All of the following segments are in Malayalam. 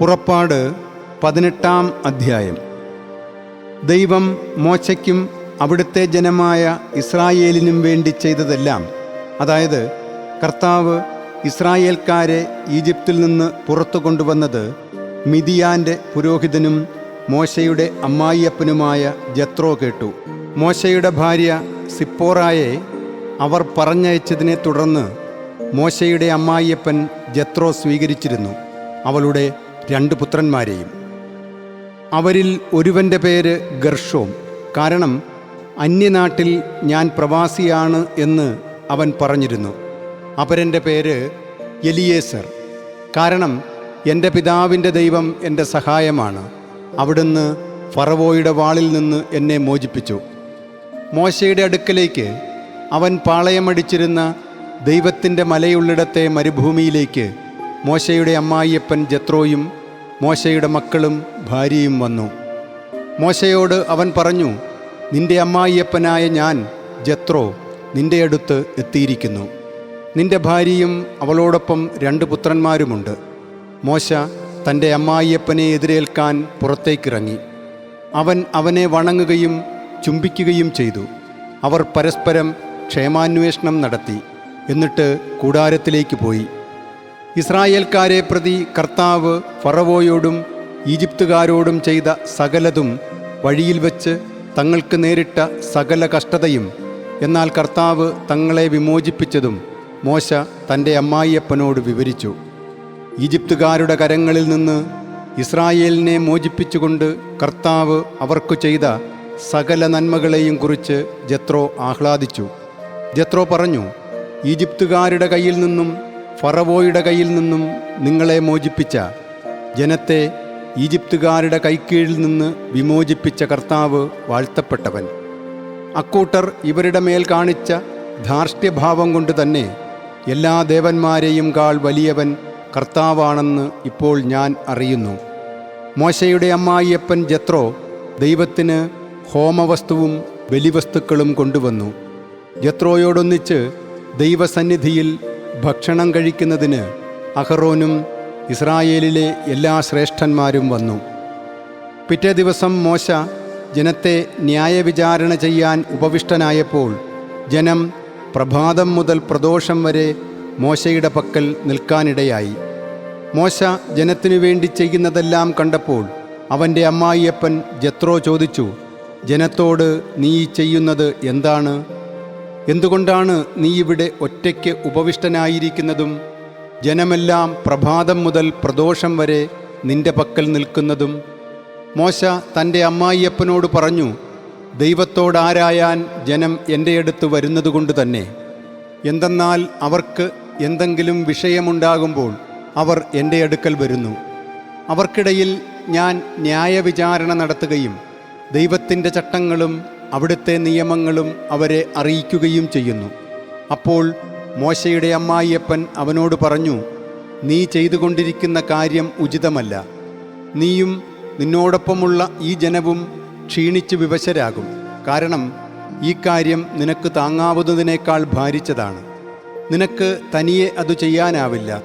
പുറപ്പാട് പതിനെട്ടാം അധ്യായം. ദൈവം മോശയ്ക്കും അവിടുത്തെ ജനമായ ഇസ്രായേലിനും വേണ്ടി ചെയ്തതെല്ലാം അതായത് കർത്താവ് ഇസ്രായേൽക്കാരെ ഈജിപ്തിൽ നിന്ന് പുറത്തു കൊണ്ടുവന്നത് മിതിയാന്റെ പുരോഹിതനും മോശയുടെ അമ്മായിയപ്പനുമായ ജത്രോ കേട്ടു. മോശയുടെ ഭാര്യ സിപ്പോറായെ അവർ പറഞ്ഞയച്ചതിനെ തുടർന്ന് മോശയുടെ അമ്മായിയപ്പൻ ജത്രോ സ്വീകരിച്ചിരുന്നു. അവളുടെ രണ്ട് പുത്രന്മാരെയും. അവരിൽ ഒരുവന്റെ പേര് ഗർഷോം. കാരണം അന്യനാട്ടിൽ ഞാൻ പ്രവാസിയാണ് എന്ന് അവൻ പറഞ്ഞിരുന്നു. അപരന്റെ പേര് എലിയേസർ. കാരണം എന്റെ പിതാവിന്റെ ദൈവം എന്റെ സഹായമാണ്. അവിടുന്ന് ഫറവോയുടെ വാളിൽ നിന്ന് എന്നെ മോചിപ്പിച്ചു. മോശയുടെ അടുക്കലേക്ക് അവൻ പാളയമടിച്ചിരുന്ന ദൈവത്തിന്റെ മലയുള്ളിടത്തെ മരുഭൂമിയിലേക്ക് മോശയുടെ അമ്മായിയപ്പൻ ജത്രോയും മോശയുടെ മക്കളും ഭാര്യയും വന്നു. മോശയോട് അവൻ പറഞ്ഞു നിന്റെ അമ്മായിയപ്പനായ ഞാൻ ജത്രോ നിന്റെ അടുത്ത് എത്തിയിരിക്കുന്നു. നിന്റെ ഭാര്യയും അവളോടൊപ്പം രണ്ട് പുത്രന്മാരുമുണ്ട്. മോശ തന്റെ അമ്മായിയപ്പനെ എതിരേൽക്കാൻ പുറത്തേക്കിറങ്ങി. അവൻ അവനെ വണങ്ങുകയും ചുംബിക്കുകയും ചെയ്തു. അവർ പരസ്പരം ക്ഷേമാന്വേഷണം നടത്തി. എന്നിട്ട് കൂടാരത്തിലേക്ക് പോയി. ഇസ്രായേൽക്കാരെ പ്രതി കർത്താവ് ഫറവോയോടും ഈജിപ്തുകാരോടും ചെയ്ത സകലതും വഴിയിൽ വച്ച് തങ്ങൾക്ക് നേരിട്ട സകല കഷ്ടതയും. എന്നാൽ കർത്താവ് തങ്ങളെ വിമോചിപ്പിച്ചതും മോശ തന്റെ അമ്മായിയപ്പനോട് വിവരിച്ചു. ഈജിപ്തുകാരുടെ കരങ്ങളിൽ നിന്ന് ഇസ്രായേലിനെ മോചിപ്പിച്ചുകൊണ്ട് കർത്താവ് അവർക്കു ചെയ്ത സകല നന്മകളെയും കുറിച്ച് ജത്രോ ആഹ്ലാദിച്ചു. ജത്രോ പറഞ്ഞു ഈജിപ്തുകാരുടെ കയ്യിൽ നിന്നും ഫറവോയുടെ കയ്യിൽ നിന്നും നിങ്ങളെ മോചിപ്പിച്ച ജനത്തെ ഈജിപ്തുകാരുടെ കൈക്കീഴിൽ നിന്ന് വിമോചിപ്പിച്ച കർത്താവ് വാഴ്ത്തപ്പെട്ടവൻ. അക്കൂട്ടർ ഇവരുടെ മേൽ കാണിച്ച ധാർഷ്ട്യഭാവം കൊണ്ട് തന്നെ എല്ലാ ദേവന്മാരെയും കാൾ വലിയവൻ കർത്താവാണെന്ന് ഇപ്പോൾ ഞാൻ അറിയുന്നു. മോശയുടെ അമ്മായിയപ്പൻ ജത്രോ ദൈവത്തിന് ഹോമവസ്തുവും ബലിവസ്തുക്കളും കൊണ്ടുവന്നു. ജത്രോയോടൊന്നിച്ച് ദൈവസന്നിധിയിൽ ഭക്ഷണം കഴിക്കുന്നതിന് അഹറോനും ഇസ്രായേലിലെ എല്ലാ ശ്രേഷ്ഠന്മാരും വന്നു. പിറ്റേ ദിവസം മോശ ജനത്തെ ന്യായവിചാരണ ചെയ്യാൻ ഉപവിഷ്ടനായപ്പോൾ ജനം പ്രഭാതം മുതൽ പ്രദോഷം വരെ മോശയുടെ പക്കൽ നിൽക്കാനിടയായി. മോശ ജനത്തിനു വേണ്ടി ചെയ്യുന്നതെല്ലാം കണ്ടപ്പോൾ അവന്റെ അമ്മായിയപ്പൻ ജത്രോ ചോദിച്ചു ജനത്തോട് നീ ചെയ്യുന്നത് എന്താണ്? എന്തുകൊണ്ടാണ് നീ ഇവിടെ ഒറ്റയ്ക്ക് ഉപവിഷ്ടനായിരിക്കുന്നതും ജനമെല്ലാം പ്രഭാതം മുതൽ പ്രദോഷം വരെ നിന്റെ പക്കൽ നിൽക്കുന്നതും? മോശ തന്റെ അമ്മായിയപ്പനോട് പറഞ്ഞു ദൈവത്തോടാരായാൻ ജനം എന്റെ അടുത്ത് വരുന്നതുകൊണ്ട് തന്നെ. എന്തെന്നാൽ അവർക്ക് എന്തെങ്കിലും വിഷയമുണ്ടാകുമ്പോൾ അവർ എന്റെ അടുക്കൽ വരുന്നു. അവർക്കിടയിൽ ഞാൻ ന്യായവിചാരണ നടത്തുകയും ദൈവത്തിന്റെ ചട്ടങ്ങളും അവിടുത്തെ നിയമങ്ങളും അവരെ അറിയിക്കുകയും ചെയ്യുന്നു. അപ്പോൾ മോശയുടെ അമ്മായിയപ്പൻ അവനോട് പറഞ്ഞു നീ ചെയ്തുകൊണ്ടിരിക്കുന്ന കാര്യം ഉചിതമല്ല. നീയും നിന്നോടൊപ്പമുള്ള ഈ ജനവും ക്ഷീണിച്ച് വിവശരാകും. കാരണം ഈ കാര്യം നിനക്ക് താങ്ങാവുന്നതിനേക്കാൾ ഭാരിച്ചതാണ്. നിനക്ക് തനിയെ അത് ചെയ്യാനാവില്ല.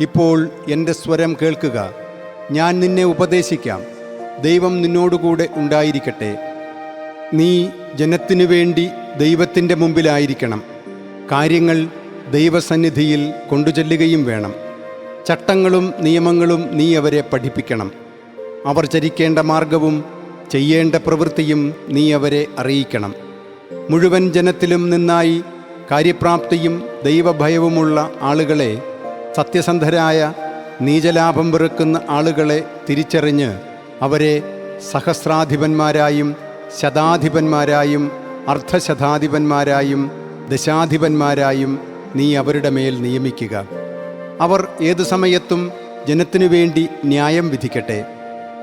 ഇപ്പോൾ എന്റെ സ്വരം കേൾക്കുക. ഞാൻ നിന്നെ ഉപദേശിക്കാം. ദൈവം നിന്നോടുകൂടെ ഉണ്ടായിരിക്കട്ടെ. നീ ജനത്തിനു വേണ്ടി ദൈവത്തിന്റെ മുമ്പിലായിരിക്കണം. കാര്യങ്ങൾ ദൈവസന്നിധിയിൽ കൊണ്ടുചെല്ലുകയും വേണം. ചട്ടങ്ങളും നിയമങ്ങളും നീ അവരെ പഠിപ്പിക്കണം. അവർ ചരിക്കേണ്ട മാർഗവും ചെയ്യേണ്ട പ്രവൃത്തിയും നീ അവരെ അറിയിക്കണം. മുഴുവൻ ജനത്തിലും നിന്നായി കാര്യപ്രാപ്തിയും ദൈവഭയവുമുള്ള ആളുകളെ സത്യസന്ധരായ നീചലാഭം വെറുക്കുന്ന ആളുകളെ തിരിച്ചറിഞ്ഞ് അവരെ സഹസ്രാധിപന്മാരായും ശതാധിപന്മാരായും അർദ്ധശതാധിപന്മാരായും ദശാധിപന്മാരായും നീ അവരുടെ മേൽ നിയമിക്കുക. അവർ ഏതു സമയത്തും ജനത്തിനു വേണ്ടി ന്യായം വിധിക്കട്ടെ.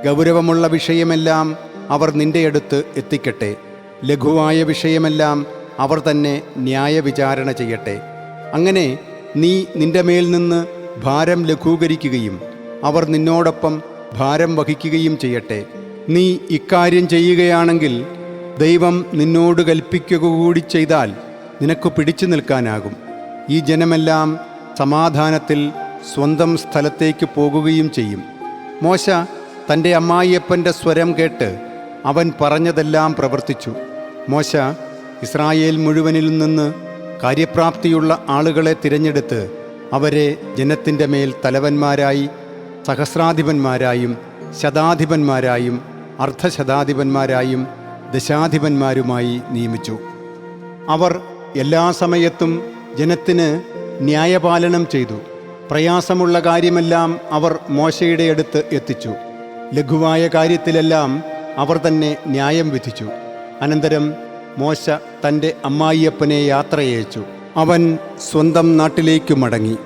ഗൗരവമുള്ള വിഷയമെല്ലാം അവർ നിന്റെ അടുത്ത് എത്തിക്കട്ടെ. ലഘുവായ വിഷയമെല്ലാം അവർ തന്നെ ന്യായവിചാരണ ചെയ്യട്ടെ. അങ്ങനെ നീ നിന്റെ മേൽ നിന്ന് ഭാരം ലഘൂകരിക്കുകയും അവർ നിന്നോടൊപ്പം ഭാരം വഹിക്കുകയും ചെയ്യട്ടെ. നീ ഇക്കാര്യം ചെയ്യുകയാണെങ്കിൽ ദൈവം നിന്നോട് കൽപ്പിക്കുക കൂടി ചെയ്താൽ നിനക്ക് പിടിച്ചു നിൽക്കാനാകും. ഈ ജനമെല്ലാം സമാധാനത്തിൽ സ്വന്തം സ്ഥലത്തേക്ക് പോകുകയും ചെയ്യും. മോശ തന്റെ അമ്മായിയപ്പന്റെ സ്വരം കേട്ട് അവൻ പറഞ്ഞതെല്ലാം പ്രവർത്തിച്ചു. മോശ ഇസ്രായേൽ മുഴുവനിൽ നിന്ന് കാര്യപ്രാപ്തിയുള്ള ആളുകളെ തിരഞ്ഞെടുത്ത് അവരെ ജനത്തിന്റെ മേൽ തലവന്മാരായി സഹസ്രാധിപന്മാരായും ശതാധിപന്മാരായും അർദ്ധശതാധിപന്മാരായും ദശാധിപന്മാരുമായി നിയമിച്ചു. അവർ എല്ലാ സമയത്തും ജനത്തിന് ന്യായപാലനം ചെയ്തു. പ്രയാസമുള്ള കാര്യമെല്ലാം അവർ മോശയുടെ അടുത്ത് എത്തിച്ചു. ലഘുവായ കാര്യത്തിലെല്ലാം അവർ തന്നെ ന്യായം വിധിച്ചു. അനന്തരം മോശ തന്റെ അമ്മായിയപ്പനെ യാത്രയച്ചു അവൻ സ്വന്തം നാട്ടിലേക്കു മടങ്ങി.